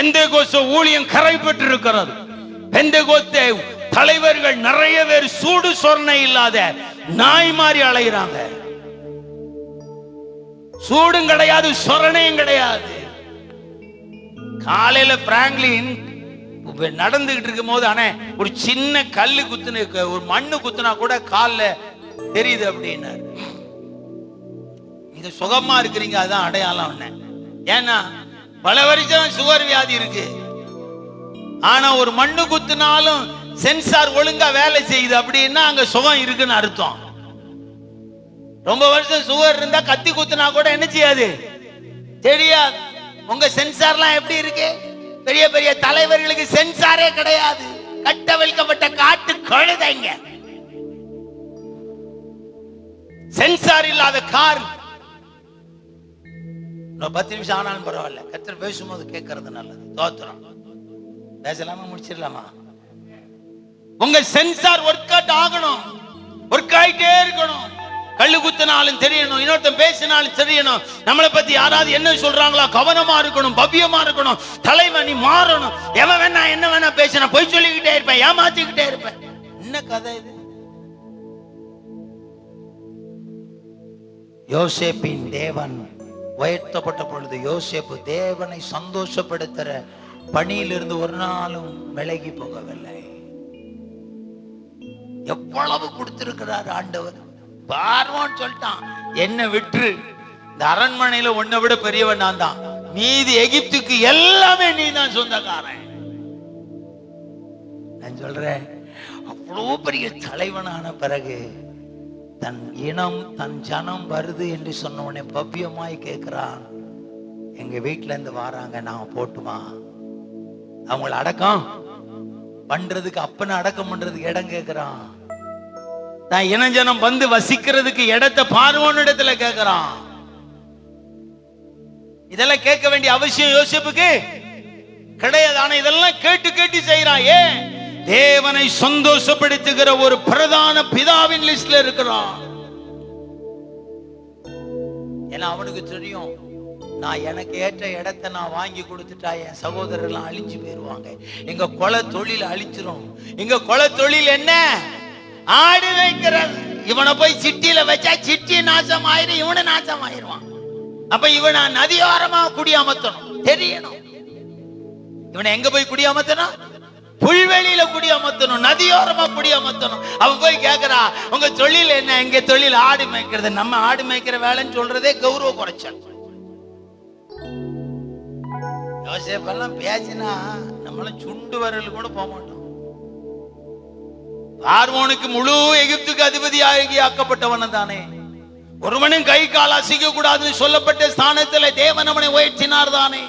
Pentecost ஊழியம் கரை இருக்கிறது பெந்தேகோஸ்தே தலைவர்கள் நிறைய பேர் சூடு சொரணை இல்லாத நாய் மாதிரி அலைகிறாங்க சூடும் கிடையாது சொரணையும் கிடையாது. காலையில பிராங்க்லின் நடந்துகிட்டு இருக்கும் போது ஆனா ஒரு சின்ன கல்லு குத்துன ஒரு மண்ணு குத்துனா கூட கால்ல தெரியுது அப்படின்னாரு. நீங்க சுகமா இருக்கிறீங்க அதான் அடையாளம் என்ன ஏன்னா பல வருஷம் சுகர் வியாதி இருக்கு. ஆனா ஒரு மண்ணு குத்துனாலும் சென்சார் ஒழுங்கா வேலை செய்யுது அப்படின்னா அங்க சுகம் இருக்குன்னு அர்த்தம். ரொம்ப வருஷம் சுகர் இருந்தா கத்தி குத்துனா கூட என்ன செய்யாது? தெரியாது. உங்க சென்சார்லாம் எப்படி இருக்கு? பெரிய பெரிய தலைவர்களுக்கு சென்சாரே கிடையாது. கட்ட வைக்கப்பட்ட காட்டு கழுதைங்க. சென்சார் இல்லாத கார் இன்னும் பத்து நிமிஷம் ஆனாலும் பரவாயில்ல. கத்தர் பேசும்போது கேட்கறது நல்லது. தோத்துறோம் பேசலாமா? முடிச்சிடலாமா? உங்க சென்சார் ஒர்க் அவுட் ஆகணும். ஒர்க் ஆயிட்டே இருக்கணும். கல்லு குத்தினாலும் தெரியணும். இன்னொருத்தன் பேசினாலும் தெரியணும். நம்மளை பத்தி யாராவது என்ன சொல்றாங்களோ கவனமா இருக்கணும் பவ்யமா இருக்கணும். தலைவன் நீ மாறணும். எவன் வேணா என்ன வேணா பேசினா பொய் சொல்லிக்கிட்டே இருப்பேன் ஏமாத்திக்கிட்டே இருப்பேன். என்ன கதை இது? யோசேப்பின் தேவன் உயர்த்தப்பட்ட பொழுது யோசேப்பு தேவனை சந்தோஷப்படுத்துற பணியிலிருந்து ஒரு நாளும் விலகி போகவில்லை. எவ்வளவு கொடுத்திருக்கிறார் ஆண்டவர்? பார்வோன்னு சொல்லிட்டான். என்ன விட்டுரு. இந்த அரண்மனையில உன்னை விட பெரியவன் நான் தான். மீதி எகிப்துக்கு எல்லாமே நீ தான் சொந்தக்காரன். நான் சொல்றேன் அவ்வளோ பெரிய தலைவனான பிறகு தன் இனம் தன் ஜனம் வருது என்று சொன்ன உடனே பவ்யமாய் கேட்கிறான். எங்க வீட்டுல இருந்து வராங்க நான் போட்டுமா? அவங்கள அடக்கம். பண்றதுக்கு அப்பனை அடக்கம் பண்றதுக்கு இடம் கேட்கிறான். தான் இனஞ்சனம் வந்து வசிக்கிறதுக்கு இடத்தை பார்வோன்னு இடத்துல கேட்கிறான். இதெல்லாம் கேட்க வேண்டிய அவசியம் யோசிப்புக்கு கிடையாது. ஆனா இதெல்லாம் கேட்டு கேட்டு செய்யறான் ஏன்? தேவனை சந்தோஷப்படுத்துகிற ஒரு பிரதான பிதாவின் லிஸ்ட்ல இருக்கிறான். ஏன்னா அவனுக்கு தெரியும் நான் எனக்கு ஏற்ற இடத்தை நான் வாங்கி கொடுத்துட்டா என் சகோதரர்லாம் அழிஞ்சு போயிருவாங்க. எங்க கொலை தொழில் அழிச்சிரும். எங்க கொலை தொழில் என்ன? ஆடு வைக்கிறது இவனை போய் சிட்டியில வச்சா சிட்டி நாசம் ஆயிரும் இவனை நாசம் ஆயிருவான் அப்ப இவனை நதியோரமா குடி அமர்த்தணும் தெரியணும். இவனை எங்க போய் குடி புல்வெளியில குடி அமர்த்தணும் நதியோரமா குடி அமர்த்தணும். அவ போய் கேக்குறா உங்க தொழில் என்ன? எங்க தொழில் ஆடு மேய்க்கிறது? நம்ம ஆடு மேய்க்கிற வேலைன்னு சொல்றதே கௌரவ குறைச்சல். யோசேப்பெல்லாம் பேசினா நம்மளும் சுண்டு வரல் கூட போக மாட்டோம். பார்வோனுக்கு முழு எகிப்துக்கு அதிபதியாகி ஆக்கப்பட்டவன் தானே. ஒருவனும் கை கால் அசைக்க கூடாதுன்னு சொல்லப்பட்ட ஸ்தானத்துல தேவன் அவனை உயர்த்தினார் தானே.